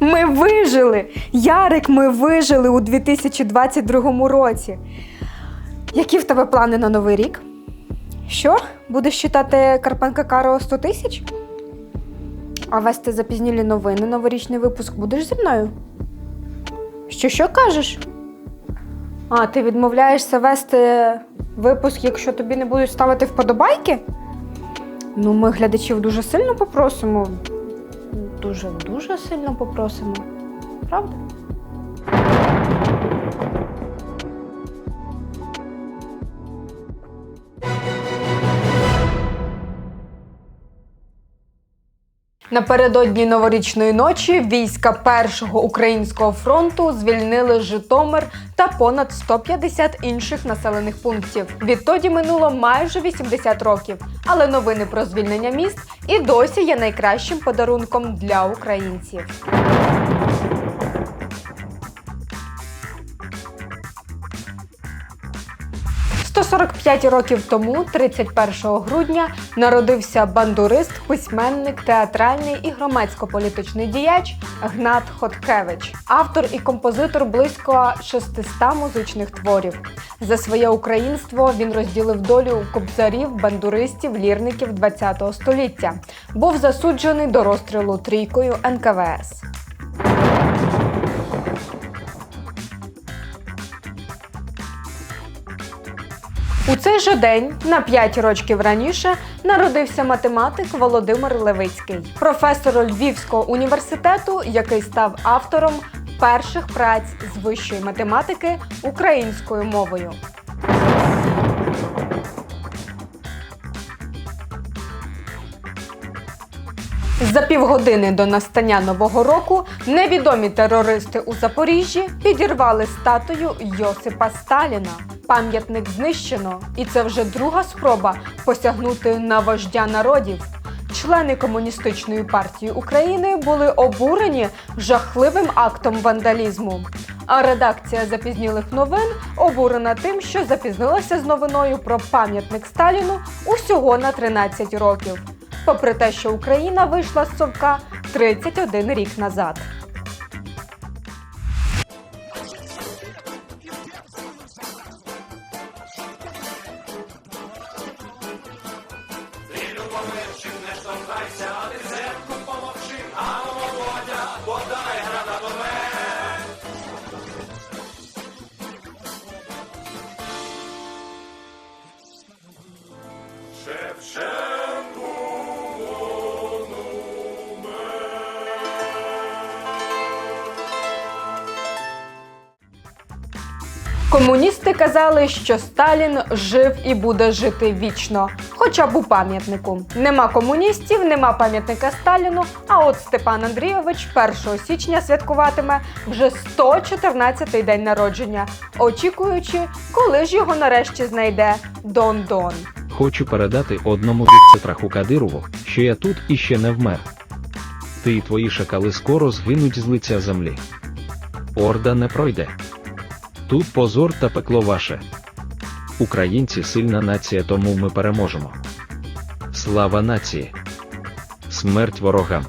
Ми вижили! Ярик, ми вижили у 2022 році. Які в тебе плани на новий рік? Що? Будеш читати Карпенка Каро 100 тисяч? А вести запізнілі новини, новорічний випуск будеш зі мною? Що що кажеш? А, ти відмовляєшся вести випуск, якщо тобі не будуть ставити вподобайки? Ну, ми глядачів дуже сильно попросимо. Дуже дуже сильно попросимо. Правда? Напередодні новорічної ночі війська Першого українського фронту звільнили Житомир та понад 150 інших населених пунктів. Відтоді минуло майже 80 років, але новини про звільнення міст і досі є найкращим подарунком для українців. «145 років тому, 31 грудня, народився бандурист, письменник, театральний і громадсько-політичний діяч Гнат Хоткевич, автор і композитор близько 600 музичних творів. За своє українство він розділив долю кобзарів, бандуристів, лірників ХХ століття. Був засуджений до розстрілу трійкою НКВС. У цей же день, на 5 років раніше, народився математик Володимир Левицький, професор Львівського університету, який став автором перших праць з вищої математики українською мовою. За півгодини до настання нового року невідомі терористи у Запоріжжі підірвали статую Йосипа Сталіна. Пам'ятник знищено, і це вже друга спроба посягнути на вождя народів. Члени комуністичної партії України були обурені жахливим актом вандалізму. А редакція запізнілих новин обурена тим, що запізнилася з новиною про пам'ятник Сталіну усього на 13 років попри те, що Україна вийшла з совка 31 рік назад. помирчим, не штовхайся, а ти зерку помовчи, а Володя, подай гранатомет. Шеф, шеф. Комуністи казали, що Сталін жив і буде жити вічно, хоча б у пам'ятнику. Нема комуністів, нема пам'ятника Сталіну. А от Степан Андрійович 1 січня святкуватиме вже 114-й день народження, очікуючи, коли ж його нарешті знайде Дон Дон. Хочу передати одному вікцетраху Кадирову, що я тут і ще не вмер. Ти і твої шакали скоро згинуть з лиця землі. Орда не пройде. Тут позор та пекло ваше. Українці сильна нація, тому ми переможемо. Слава нації! Смерть ворогам!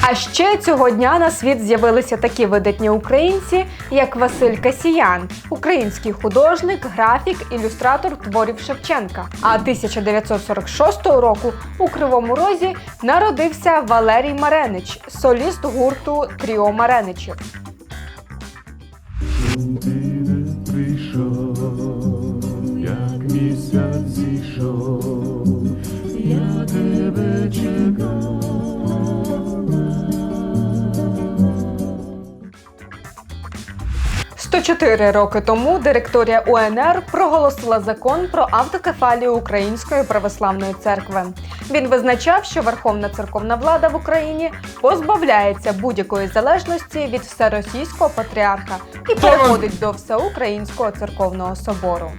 А ще цього дня на світ з'явилися такі видатні українці, як Василь Касіян, український художник, графік, ілюстратор творів Шевченка. А 1946 року у Кривому Розі народився Валерій Маренич, соліст гурту Тріо Мареничів. Ти прийшов, як місяць зійшов, я тебе чекав. 104 роки тому директорія УНР проголосила закон про автокефалію Української православної церкви. Він визначав, що Верховна церковна влада в Україні позбавляється будь-якої залежності від всеросійського патріарха і переходить до всеукраїнського церковного собору.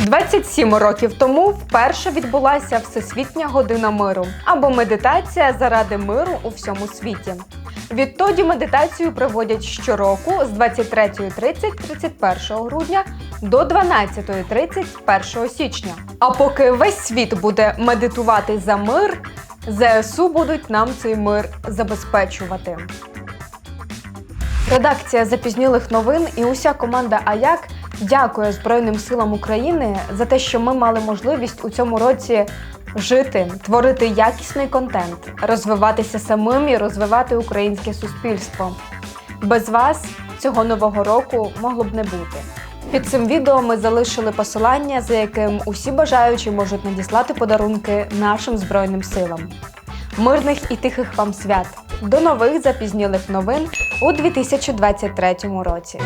27 років тому вперше відбулася Всесвітня година миру або медитація заради миру у всьому світі. Відтоді медитацію проводять щороку з 23.30 31 грудня до 12.30 1 січня. А поки весь світ буде медитувати за мир, ЗСУ будуть нам цей мир забезпечувати. Редакція запізнілих новин і уся команда Аяк дякує Збройним силам України за те, що ми мали можливість у цьому році жити, творити якісний контент, розвиватися самим і розвивати українське суспільство. Без вас цього нового року могло б не бути. Під цим відео ми залишили посилання, за яким усі бажаючі можуть надіслати подарунки нашим збройним силам. Мирних і тихих вам свят! До нових запізнілих новин у 2023 році.